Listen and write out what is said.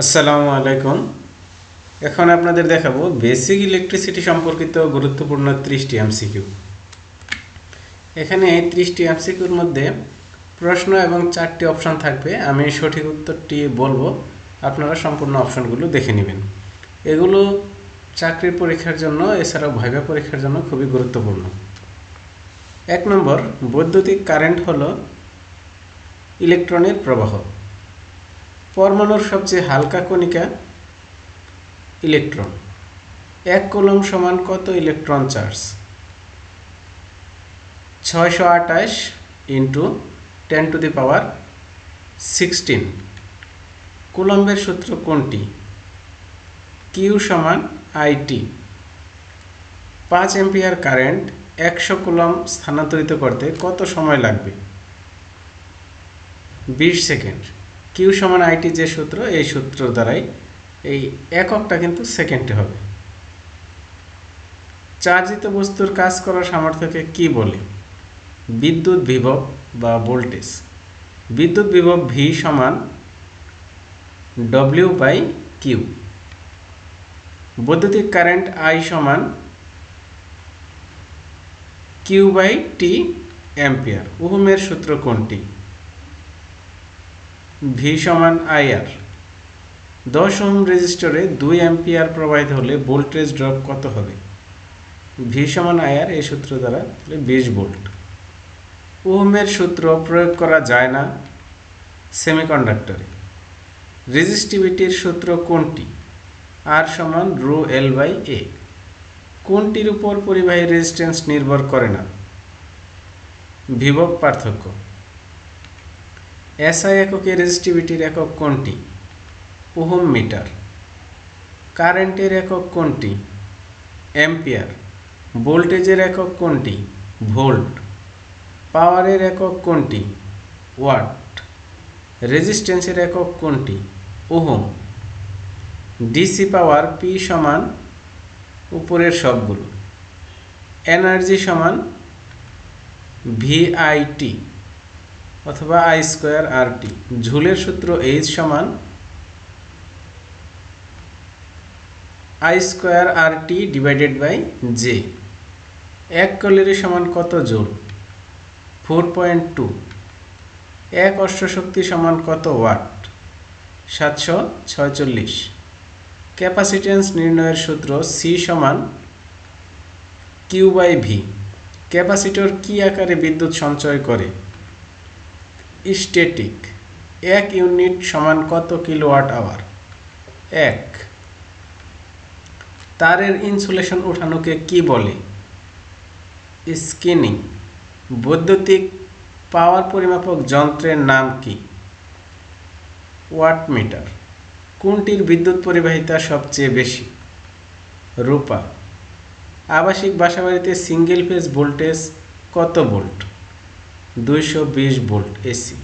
আসসালামু আলাইকুম। এখন আপনাদের দেখাবো বেসিক ইলেকট্রিসিটি সম্পর্কিত গুরুত্বপূর্ণ ত্রিশটি এমসিকিউ। এখানে এই ত্রিশটি এমসিকিউর মধ্যে প্রশ্ন এবং চারটি অপশন থাকবে। আমি সঠিক উত্তরটি বলব, আপনারা সম্পূর্ণ অপশনগুলো দেখে নেবেন। এগুলো চাকরির পরীক্ষার জন্য, এছাড়াও ভাইভা পরীক্ষার জন্য খুবই গুরুত্বপূর্ণ। এক নম্বর, বৈদ্যুতিক কারেন্ট হলো ইলেকট্রনের প্রবাহ। পরমাণুর সবচেয়ে হালকা কণিকা ইলেকট্রন। এক কলম সমান কত ইলেকট্রন চার্জ? ছয়শো আঠাশ into ten to the power sixteen. কুলম্বের সূত্র কোনটি? কিউ সমান আইটি পাঁচ এম্পিয়ার কারেন্ট একশো কুলম স্থানান্তরিত করতে কত সময় লাগবে? বিশ সেকেন্ড। কিউ সমান আইটি যে সূত্র, এই সূত্র দ্বারাই এই এককটা কিন্তু সেকেন্ডে হবে। চার্জিত বস্তুর কাজ করার সামর্থ্যকে কি বলে? বিদ্যুৎ বিভব বা ভোল্টেজ। বিদ্যুৎ বিভব ভি সমান ডব্লিউ বাই কিউ বৈদ্যুতিক কারেন্ট আই সমান কিউ বাই টি অ্যাম্পিয়ার ওহমের সূত্র কোনটি? ভি সমান আইআর দশ ওহম রেজিস্টরে দুই অ্যাম্পিয়ার প্রবাহিত হলে ভোল্টেজ ড্রপ কত হবে? ভি সমান আইআর এই সূত্র দ্বারা বিশ ভোল্ট। ওহমের সূত্র প্রয়োগ করা যায় না সেমিকন্ডাক্টরে। রেজিস্টিভিটির সূত্র কোনটি? আর সমান রো এল বাই এ কোনটির উপর পরিবাহী রেজিস্ট্যান্স নির্ভর করে না? বিভব পার্থক্য। এসআই এককে রেজিস্টিভিটির একক কোনটি? Ohm metre. কারেন্টের একক কোনটি? অ্যাম্পিয়ার। ভোল্টেজের একক কোনটি? ভোল্ট। পাওয়ারের একক কোনটি? ওয়াট। রেজিস্ট্যান্সের একক কোনটি? ওহম। ডিসি পাওয়ার পি সমান উপরের সবগুলো। এনার্জি সমান ভিআইটি। অথবা আই স্কোয়ার আর টি ঝুলের সূত্র এইচ সমান I square R T divided by J. এক ক্যালোরি সমান কত জোল ফোর পয়েন্ট টু। এক অশ্বশক্তি সমান কত ওয়াট? সাতশো ছয়চল্লিশ। ক্যাপাসিটেন্স নির্ণয়ের সূত্র সি সমান কিউ বাই ভি। ক্যাপাসিটর কী আকারে বিদ্যুৎ সঞ্চয় করে? স্ট্যাটিক এক ইউনিট সমান কত কিলোওয়াট আওয়ার এক। তারের ইনসুলেশন উঠানোকে কি বলে? স্কিনিং বৈদ্যুতিক পাওয়ার পরিমাপক যন্ত্রের নাম কি? ওয়াট মিটার কোনটির বিদ্যুৎ পরিবাহিতা সবচেয়ে বেশি? রূপা, আবাসিক বাসাবাড়িতে সিঙ্গেল ফেজ ভোল্টেজ কত ভোল্ট দুইশো বিশ ভোল্ট এসি